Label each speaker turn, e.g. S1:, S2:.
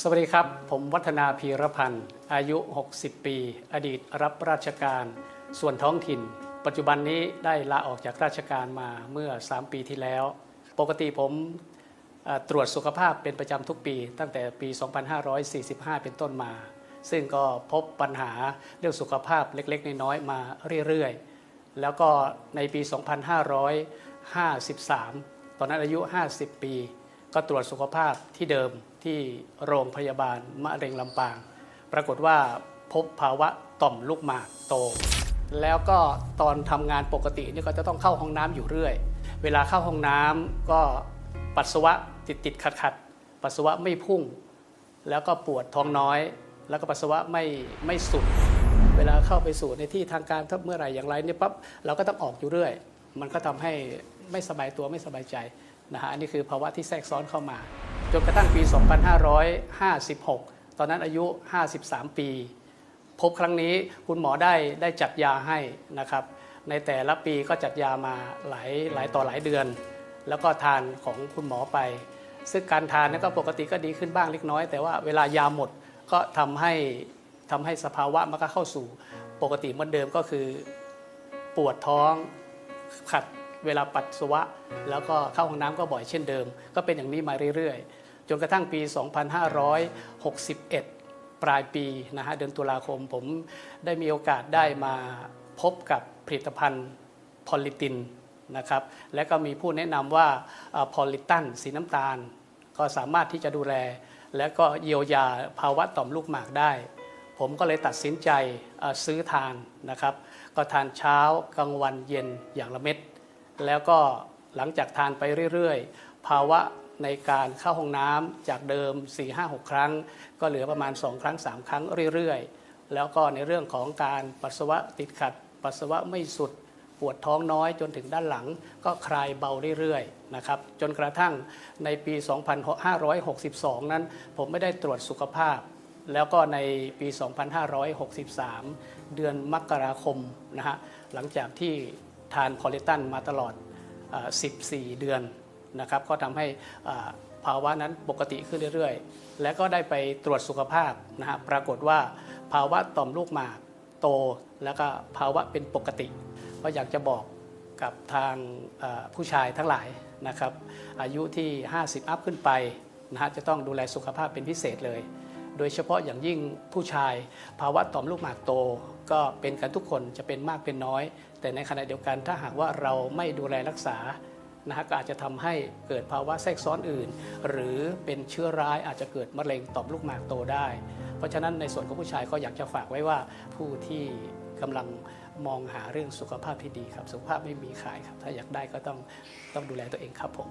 S1: สวัสดีครับ ผมวัฒนาพีรพันธ์ อายุ 60 ปี อดีตรับราชการ ส่วนท้องถิ่น ปัจจุบันนี้ได้ลาออกจากราชการมาเมื่อ 3 ปีที่แล้ว ปกติผมตรวจสุขภาพเป็นประจำทุกปี ตั้งแต่ปี 2545 เป็นต้นมา ซึ่งก็พบปัญหาเรื่องสุขภาพเล็กๆ น้อยๆมาเรื่อยๆ แล้วก็ในปี 2553 ตอนนั้นอายุ 50 ปี ก็ตรวจสุขภาพที่เดิมที่โรงพยาบาลมะเร็งลำปาง ปรากฏว่าพบภาวะต่อมลูกหมากโต แล้วก็ตอนทำงานปกตินี่ก็จะต้องเข้าห้องน้ำอยู่เรื่อย เวลาเข้าห้องน้ำก็ปัสสาวะติดติดขัดขัดปัสสาวะไม่พุ่ง แล้วก็ปวดท้องน้อย แล้วก็ปัสสาวะไม่ไม่สุด เวลาเข้าไปสู่ในที่ทางการถ้าเมื่อไหร่อย่างไรเนี่ยปั๊บเราก็ต้องออกอยู่เรื่อย มันก็ทำให้ ไม่สบายตัวไม่สบายใจนะฮะอันนี้คือภาวะที่แทรกซ้อนเข้ามา จนกระทั่งปี 2556 ตอนนั้นอายุ 53 ปี พบครั้งนี้คุณหมอได้ได้จัดยาให้นะครับ ในแต่ละปีก็จัดยามาหลายหลายต่อหลายเดือน แล้วก็ทานของคุณหมอไป ซึ่งการทานเนก็ปกติก็ดีขึ้นบ้างเล็กน้อย แต่ว่าเวลายาหมดก็ทำให้ทำให้สภาวะมันก็เข้าสู่ปกติเหมือนเดิมก็คือปวดท้องขัด เวลาปัสสาวะ แล้วก็เข้าห้องน้ำก็บ่อยเช่นเดิม ก็เป็นอย่างนี้มาเรื่อยๆ จนกระทั่งปี 2561 ปลายปีนะฮะเดือนตุลาคมผมได้มีโอกาสได้มาพบกับผลิตภัณฑ์พอลิตินนะครับและก็มีผู้แนะนำว่าพอลิตันสีน้ำตาล ก็สามารถที่จะดูแล และก็เยียวยาภาวะต่อมลูกหมากได้ ผมก็เลยตัดสินใจซื้อทานนะครับ ก็ทานเช้ากลางวันเย็นอย่างละเม็ด แล้วก็หลังจากทานไปเรื่อยๆ ภาวะในการเข้าห้องน้ำจากเดิม 4-5-6 ครั้ง ก็เหลือประมาณ 2 ครั้ง 3 ครั้งเรื่อยๆ แล้วก็ในเรื่องของการปัสสาวะติดขัด ปัสสาวะไม่สุดปวดท้องน้อยจนถึงด้านหลังก็คลายเบาเรื่อยๆนะครับจนกระทั่งในปี 2562 นั้น ผมไม่ได้ตรวจสุขภาพ แล้วก็ในปี 2563 เดือนมกราคมนะฮะหลังจากที่ ทานพอเลตันมาตลอดอ14 เดือนนะครับก็ทำให้ภาวะนั้นปกติขึ้นเรื่อยๆ และก็ได้ไปตรวจสุขภาพนะฮะปรากฏว่าภาวะต่อมลูกหมากโตแล้วก็ภาวะเป็นปกติก็อยากจะบอกกับทางผู้ชายทั้งหลายนะครับอายุที่ 50 อัพขึ้นไปนะฮะจะต้องดูแลสุขภาพเป็นพิเศษเลย โดยเฉพาะอย่างยิ่งผู้ชาย ภาวะต่อมลูกหมากโต ก็เป็นกันทุกคนจะเป็นมากเป็นน้อย แต่ในขณะเดียวกันถ้าหากว่าเราไม่ดูแลรักษานะฮะก็อาจจะทำให้เกิดภาวะแทรกซ้อนอื่น หรือเป็นเชื้อร้ายอาจจะเกิดมะเร็งต่อมลูกหมากโตได้ เพราะฉะนั้นในส่วนของผู้ชายก็อยากจะฝากไว้ว่าผู้ที่กำลังมองหาเรื่องสุขภาพที่ดีครับ สุขภาพไม่มีขายครับ ถ้าอยากได้ก็ต้องต้องดูแลตัวเองครับผม